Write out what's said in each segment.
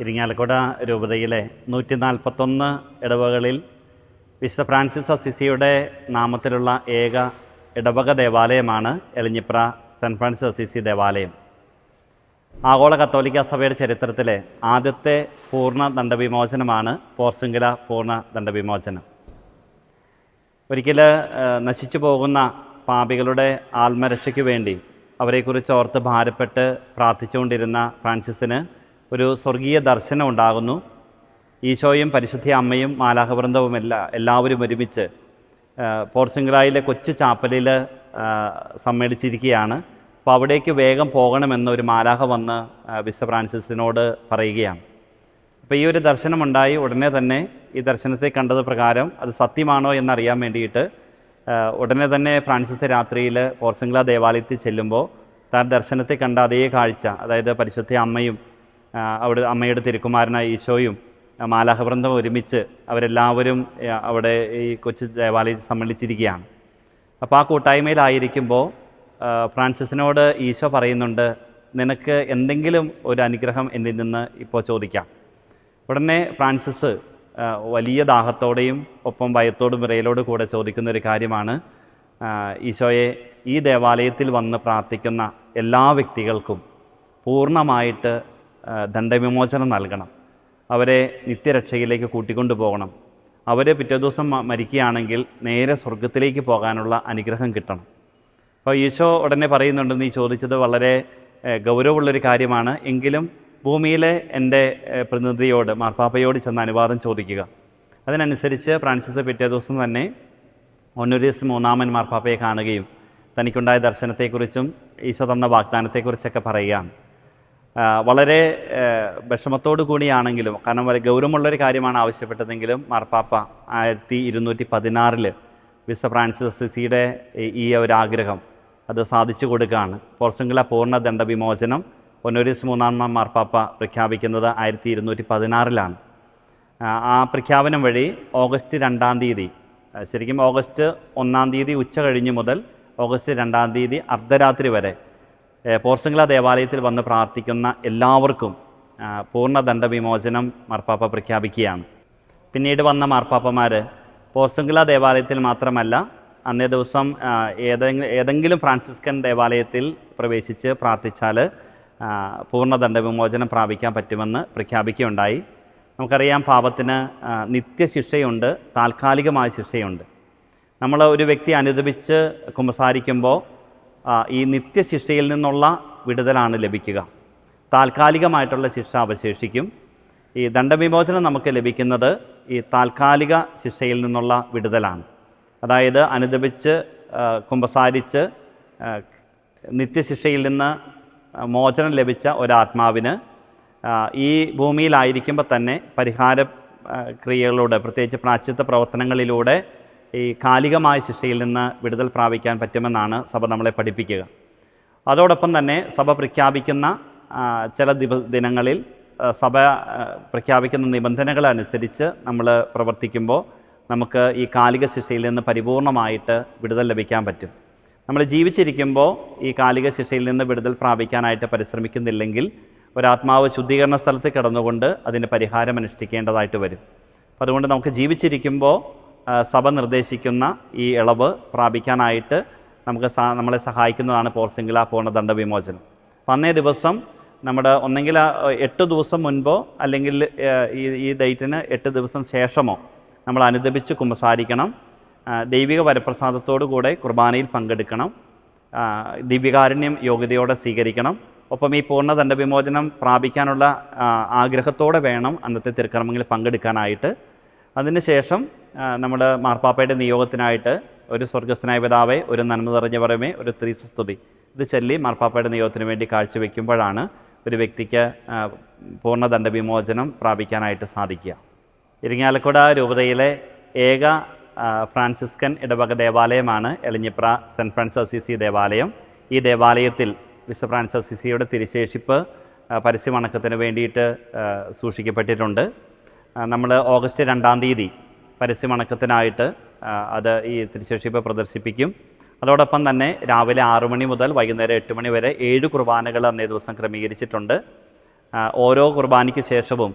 ഇരിങ്ങാലക്കുട രൂപതയിലെ നൂറ്റി നാൽപ്പത്തൊന്ന് ഇടവകളിൽ വിശുദ്ധ ഫ്രാൻസിസ് അസിസിയുടെ നാമത്തിലുള്ള ഏക ഇടവക ദേവാലയമാണ് എളിഞ്ഞിപ്ര സെന്റ് ഫ്രാൻസിസ് അസിസി ദേവാലയം. ആഗോള കത്തോലിക്ക സഭയുടെ ചരിത്രത്തിലെ ആദ്യത്തെ പൂർണ ദണ്ഡവിമോചനമാണ് പോർച്ചുഗല പൂർണ ദണ്ഡവിമോചനം. ഒരിക്കൽ നശിച്ചു പോകുന്ന പാപികളുടെ ആത്മരക്ഷയ്ക്ക് വേണ്ടി അവരെക്കുറിച്ച് ഓർത്ത് ഭാരപ്പെട്ട് പ്രാർത്ഥിച്ചുകൊണ്ടിരുന്ന ഫ്രാൻസിസിന് ഒരു സ്വർഗീയ ദർശനം ഉണ്ടാകുന്നു. ഈശോയും പരിശുദ്ധ അമ്മയും മാലാഹവൃന്ദവും എല്ലാ എല്ലാവരും ഒരുമിച്ച് പോർച്ചുഗലായിലെ കൊച്ചു ചാപ്പലിൽ സമ്മേളിച്ചിരിക്കുകയാണ്. അപ്പോൾ അവിടേക്ക് വേഗം പോകണമെന്ന് ഒരു മാലാഹ വന്ന് ആ, ഫ്രാൻസിസിനോട് പറയുകയാണ്. അപ്പോൾ ഈ ഒരു ദർശനമുണ്ടായി. ഉടനെ തന്നെ ഈ ദർശനത്തെ കണ്ടത് പ്രകാരം അത് സത്യമാണോ എന്നറിയാൻ വേണ്ടിയിട്ട് ഉടനെ തന്നെ ഫ്രാൻസിസ് രാത്രിയിൽ പോർച്ചുഗല ദേവാലയത്തിൽ ചെല്ലുമ്പോൾ താൻ ദർശനത്തെ കണ്ട അതേ കാഴ്ച. അതായത് പരിശുദ്ധ അമ്മയും അവിടെ അമ്മയുടെ തിരുക്കുമാരനായ ഈശോയും മാലാഹവൃന്ദം ഒരുമിച്ച് അവരെല്ലാവരും അവിടെ ഈ കൊച്ചു ദേവാലയത്തിൽ സമ്മേളിച്ചിരിക്കുകയാണ്. അപ്പോൾ ആ കൂട്ടായ്മയിലായിരിക്കുമ്പോൾ ഫ്രാൻസിസിനോട് ഈശോ പറയുന്നുണ്ട് നിനക്ക് എന്തെങ്കിലും ഒരു അനുഗ്രഹം എന്നിൽ നിന്ന് ഇപ്പോൾ ചോദിക്കാം. ഉടനെ ഫ്രാൻസിസ് വലിയ ദാഹത്തോടെയും ഒപ്പം ഭയത്തോടും വിറയലോട് കൂടെ ചോദിക്കുന്ന ഒരു കാര്യമാണ് ഈശോയെ ഈ ദേവാലയത്തിൽ വന്ന് പ്രാർത്ഥിക്കുന്ന എല്ലാ വ്യക്തികൾക്കും പൂർണമായിട്ട് ദണ്ഡവിമോചനം നൽകണം. അവരെ നിത്യരക്ഷയിലേക്ക് കൂട്ടിക്കൊണ്ടു പോകണം. അവർ പിറ്റേ ദിവസം മരിക്കുകയാണെങ്കിൽ നേരെ സ്വർഗത്തിലേക്ക് പോകാനുള്ള അനുഗ്രഹം കിട്ടണം. അപ്പോൾ ഈശോ ഉടനെ പറയുന്നുണ്ട് നീ ചോദിച്ചത് വളരെ ഗൗരവമുള്ളൊരു കാര്യമാണ്. എങ്കിലും ഭൂമിയിലെ എന്റെ പ്രതിനിധിയോട് മാർപ്പാപ്പയോട് ചെന്ന് അനുവാദം ചോദിക്കുക. അതിനനുസരിച്ച് ഫ്രാൻസിസ് പിറ്റേ ദിവസം തന്നെ ഒന്നൂരീസ് മൂന്നാമൻ മാർപ്പാപ്പയെ കാണുകയും തനിക്കുണ്ടായ ദർശനത്തെക്കുറിച്ചും ഈശോ തന്ന വാഗ്ദാനത്തെക്കുറിച്ചൊക്കെ പറയുകയാണ്. വളരെ വിഷമത്തോടു കൂടിയാണെങ്കിലും കാരണം വളരെ ഗൗരവമുള്ളൊരു കാര്യമാണ് ആവശ്യപ്പെട്ടതെങ്കിലും മാർപ്പാപ്പ ആയിരത്തി ഇരുന്നൂറ്റി പതിനാറിൽ വിസ ഫ്രാൻസിസ് സിസിയുടെ ഈ- ഒരു ആഗ്രഹം അത് സാധിച്ചു കൊടുക്കുകയാണ്. പോർച്ചുഗല പൂർണ ദണ്ഡവിമോചനം ഒന്നൂരിസ് മൂന്നാം മാർപ്പാപ്പ പ്രഖ്യാപിക്കുന്നത് ആയിരത്തി ഇരുന്നൂറ്റി പതിനാറിലാണ് ആ പ്രഖ്യാപനം വഴി ഓഗസ്റ്റ് രണ്ടാം തീയതി ശരിക്കും ഓഗസ്റ്റ് ഒന്നാം തീയതി ഉച്ച കഴിഞ്ഞ് മുതൽ ഓഗസ്റ്റ് രണ്ടാം തീയതി അർദ്ധരാത്രി വരെ ഏ, പോർച്ചുഗല ദേവാലയത്തിൽ വന്ന് പ്രാർത്ഥിക്കുന്ന എല്ലാവർക്കും പൂർണ ദണ്ഡവിമോചനം മാർപ്പാപ്പ പ്രഖ്യാപിക്കുകയാണ്. പിന്നീട് വന്ന മാർപ്പാപ്പമാർ പോർസംഗ്ല ദേവാലയത്തിൽ മാത്രമല്ല അന്നേ ദിവസം ഏതെങ്കിലും ഫ്രാൻസിസ്കൻ ദേവാലയത്തിൽ പ്രവേശിച്ച് പ്രാർത്ഥിച്ചാൽ പൂർണ ദണ്ഡവിമോചനം പ്രാപിക്കാൻ പറ്റുമെന്ന് പ്രഖ്യാപിക്കുകയുണ്ടായി. നമുക്കറിയാം പാപത്തിന് നിത്യ നിത്യശിക്ഷയുണ്ട് താൽക്കാലികമായ ശിക്ഷയുണ്ട്. നമ്മൾ ഒരു വ്യക്തി അനുദപിച്ച് കുമ്പസാരിക്കുമ്പോൾ ഈ നിത്യശിക്ഷയിൽ നിന്നുള്ള വിടുതലാണ് ലഭിക്കുക. താൽക്കാലികമായിട്ടുള്ള ശിക്ഷ അവശേഷിക്കും. ഈ ദണ്ഡവിമോചനം നമുക്ക് ലഭിക്കുന്നത് ഈ താൽക്കാലിക ശിക്ഷയിൽ നിന്നുള്ള വിടുതലാണ്. അതായത് അനുദപിച്ച് കുമ്പസാരിച്ച് നിത്യശിക്ഷയിൽ നിന്ന് മോചനം ലഭിച്ച ഒരാത്മാവിന് ഈ ഭൂമിയിലായിരിക്കുമ്പോൾ തന്നെ പരിഹാര ക്രിയകളിലൂടെ പ്രത്യേകിച്ച് പ്രാച്യത്വ പ്രവർത്തനങ്ങളിലൂടെ ഈ കാലികമായ ശിക്ഷയിൽ നിന്ന് വിടുതൽ പ്രാപിക്കാൻ പറ്റുമെന്നാണ് സഭ നമ്മളെ പഠിപ്പിക്കുക. അതോടൊപ്പം തന്നെ സഭ പ്രഖ്യാപിക്കുന്ന ചില ദിവ ദിനങ്ങളിൽ സഭ പ്രഖ്യാപിക്കുന്ന നിബന്ധനകൾ അനുസരിച്ച് നമ്മൾ പ്രവർത്തിക്കുമ്പോൾ നമുക്ക് ഈ കാലിക ശിക്ഷയിൽ നിന്ന് പരിപൂർണമായിട്ട് വിടുതൽ ലഭിക്കാൻ പറ്റും. നമ്മൾ ജീവിച്ചിരിക്കുമ്പോൾ ഈ കാലിക ശിക്ഷയിൽ നിന്ന് വിടുതൽ പ്രാപിക്കാനായിട്ട് പരിശ്രമിക്കുന്നില്ലെങ്കിൽ ഒരാത്മാവ് ശുദ്ധീകരണ സ്ഥലത്ത് കിടന്നുകൊണ്ട് അതിന് പരിഹാരം അനുഷ്ഠിക്കേണ്ടതായിട്ട് വരും. അപ്പോൾ അതുകൊണ്ട് നമുക്ക് ജീവിച്ചിരിക്കുമ്പോൾ സഭ നിർദ്ദേശിക്കുന്ന ഈ ഇളവ് പ്രാപിക്കാനായിട്ട് നമുക്ക് നമ്മളെ സഹായിക്കുന്നതാണ് പോർച്ചുഗല പൂർണ ദണ്ഡവിമോചനം. അപ്പം അന്നേ ദിവസം നമ്മുടെ ഒന്നെങ്കിൽ എട്ട് ദിവസം മുൻപോ അല്ലെങ്കിൽ ഈ ഈ ഡേറ്റിന് എട്ട് ദിവസം ശേഷമോ നമ്മൾ അനുദപിച്ച് കുമ്പസാരിക്കണം. ദൈവിക വരപ്രസാദത്തോടു കൂടെ കുർബാനയിൽ പങ്കെടുക്കണം. ദിവ്യകാരുണ്യം യോഗ്യതയോടെ സ്വീകരിക്കണം. ഒപ്പം ഈ പൂർണ ദണ്ഡവിമോചനം പ്രാപിക്കാനുള്ള ആഗ്രഹത്തോടെ വേണം അന്നത്തെ തിരുക്കർമ്മങ്ങളിൽ പങ്കെടുക്കാനായിട്ട്. അതിനുശേഷം നമ്മൾ മാർപ്പാപ്പയുടെ നിയോഗത്തിനായിട്ട് ഒരു സ്വർഗസ്ഥനായ പിതാവെ ഒരു നന്മ നിറഞ്ഞ പറമേ ഒരു ത്രീസസ്തുതി ഇത് ചൊല്ലി മാർപ്പാപ്പയുടെ നിയോഗത്തിന് വേണ്ടി കാഴ്ചവെക്കുമ്പോഴാണ് ഒരു വ്യക്തിക്ക് പൂർണ ദണ്ഡവിമോചനം പ്രാപിക്കാനായിട്ട് സാധിക്കുക. ഇരിങ്ങാലക്കുട രൂപതയിലെ ഏക ഫ്രാൻസിസ്കൻ ഇടവക ദേവാലയമാണ് എളിഞ്ഞിപ്ര സെന്റ് ഫ്രാൻസിസ് ദേവാലയം. ഈ ദേവാലയത്തിൽ വിശ്വ ഫ്രാൻസിസ് അസീസിയുടെ തിരുശേഷിപ്പ് പരസ്യമണക്കത്തിന് വേണ്ടിയിട്ട് സൂക്ഷിക്കപ്പെട്ടിട്ടുണ്ട്. നമ്മൾ ഓഗസ്റ്റ് രണ്ടാം തീയതി പരസ്യമണക്കത്തിനായിട്ട് അത് ഈ തിരുശേഷിപ്പ് പ്രദർശിപ്പിക്കും. അതോടൊപ്പം തന്നെ രാവിലെ ആറു മണി മുതൽ വൈകുന്നേരം എട്ട് മണി വരെ ഏഴ് കുർബാനകൾ അന്നേ ദിവസം ക്രമീകരിച്ചിട്ടുണ്ട്. ഓരോ കുർബാനയ്ക്ക് ശേഷവും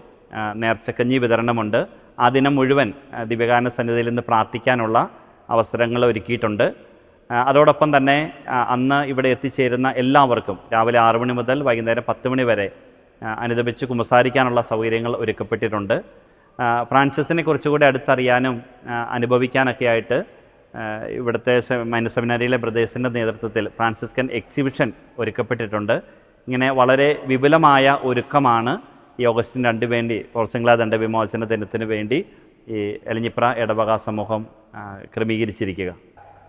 നേർച്ചക്കഞ്ഞി വിതരണമുണ്ട്. ആ ദിനം മുഴുവൻ ദിവ്യകാരണ സന്നിധിയിൽ നിന്ന് പ്രാർത്ഥിക്കാനുള്ള അവസരങ്ങൾ ഒരുക്കിയിട്ടുണ്ട്. അതോടൊപ്പം തന്നെ അന്ന് ഇവിടെ എത്തിച്ചേരുന്ന എല്ലാവർക്കും രാവിലെ ആറു മണി മുതൽ വൈകുന്നേരം പത്ത് മണി വരെ അനുദപിച്ച് കുമ്പസാരിക്കാനുള്ള സൗകര്യങ്ങൾ ഒരുക്കപ്പെട്ടിട്ടുണ്ട്. ഫ്രാൻസിസിനെ കുറച്ചുകൂടി അടുത്തറിയാനും അനുഭവിക്കാനൊക്കെ ആയിട്ട് ഇവിടുത്തെ മൈനസ് സെമിനാരിയിലെ ബ്രദേഴ്സിന്റെ നേതൃത്വത്തിൽ ഫ്രാൻസിസ്കൻ എക്സിബിഷൻ ഒരുക്കപ്പെട്ടിട്ടുണ്ട്. ഇങ്ങനെ വളരെ വിപുലമായ ഒരുക്കമാണ് ഈ ഓഗസ്റ്റിന് രണ്ട് വേണ്ടി പോൾസിംഗ്ല ദണ്ഡ വിമോചന ദിനത്തിന് വേണ്ടി ഈ എലഞ്ഞിപ്ര ഇടവക സമൂഹം ക്രമീകരിച്ചിരിക്കുക.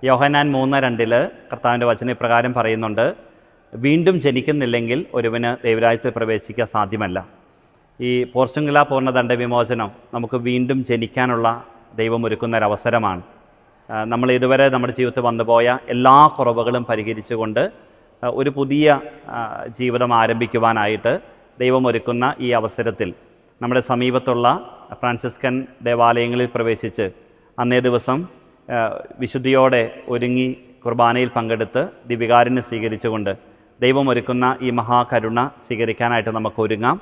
യോഹനാൻ മൂന്ന് രണ്ടിൽ കർത്താവിന്റെ വചന ഇപ്രകാരം പറയുന്നുണ്ട് വീണ്ടും ജനിക്കുന്നില്ലെങ്കിൽ ഒരുവന് ദൈവരാജ്യത്തിൽ പ്രവേശിക്കാൻ സാധ്യമല്ല. ഈ പോർച്ചുഗല പൂർണദണ്ഡ വിമോചനം നമുക്ക് വീണ്ടും ജനിക്കാനുള്ള ദൈവം ഒരുക്കുന്ന ഒരവസരമാണ് നമ്മൾ ഇതുവരെ നമ്മുടെ ജീവിതത്തിൽ വന്നുപോയ എല്ലാ കുറവുകളും പരിഹരിച്ചുകൊണ്ട് ഒരു പുതിയ ജീവിതം ആരംഭിക്കുവാനായിട്ട് ദൈവം ഒരുക്കുന്ന ഈ അവസരത്തിൽ നമ്മുടെ സമീപത്തുള്ള ഫ്രാൻസിസ്കൻ ദേവാലയങ്ങളിൽ പ്രവേശിച്ച് അന്നേ ദിവസം വിശുദ്ധിയോടെ ഒരുങ്ങി കുർബാനയിൽ പങ്കെടുത്ത് ദിവികാരനെ സ്വീകരിച്ചുകൊണ്ട് ദൈവം ഒരുക്കുന്ന ഈ മഹാകരുണ സ്വീകരിക്കാനായിട്ട് നമുക്ക് ഒരുങ്ങാം.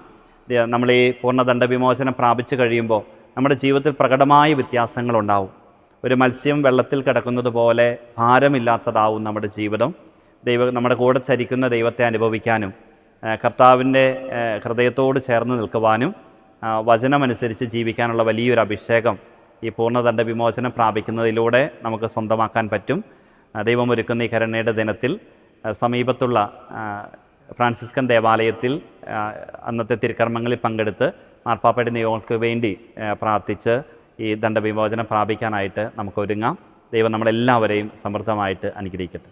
നമ്മൾ ഈ പൂർണദണ്ഡ വിമോചനം പ്രാപിച്ചു കഴിയുമ്പോൾ നമ്മുടെ ജീവിതത്തിൽ പ്രകടമായ വ്യത്യാസങ്ങളുണ്ടാവും. ഒരു മത്സ്യം വെള്ളത്തിൽ കിടക്കുന്നത് പോലെ ഭാരമില്ലാത്തതാവും നമ്മുടെ ജീവിതം. ദൈവ നമ്മുടെ കൂടെ ചരിക്കുന്ന ദൈവത്തെ അനുഭവിക്കാനും കർത്താവിന്റെ ഹൃദയത്തോട് ചേർന്ന് നിൽക്കുവാനും വചനമനുസരിച്ച് ജീവിക്കാനുള്ള വലിയൊരു അഭിഷേകം ഈ പൂർണദണ്ഡ വിമോചനം പ്രാപിക്കുന്നതിലൂടെ നമുക്ക് സ്വന്തമാക്കാൻ പറ്റും. ദൈവമൊരുക്കുന്ന ഈ കരുണയുടെ ദിനത്തിൽ സമീപത്തുള്ള ഫ്രാൻസിസ്കൻ ദേവാലയത്തിൽ അന്നത്തെ തിരുക്കർമ്മങ്ങളിൽ പങ്കെടുത്ത് മാർപ്പാപ്പയുടെ നിയോഗങ്ങൾക്ക് വേണ്ടി പ്രാർത്ഥിച്ച് ഈ ദണ്ഡവിമോചനം പ്രാപിക്കാനായിട്ട് നമുക്ക് ഒരുങ്ങാം. ദൈവം നമ്മളെല്ലാവരെയും സമൃദ്ധമായിട്ട് അനുഗ്രഹിക്കട്ടെ.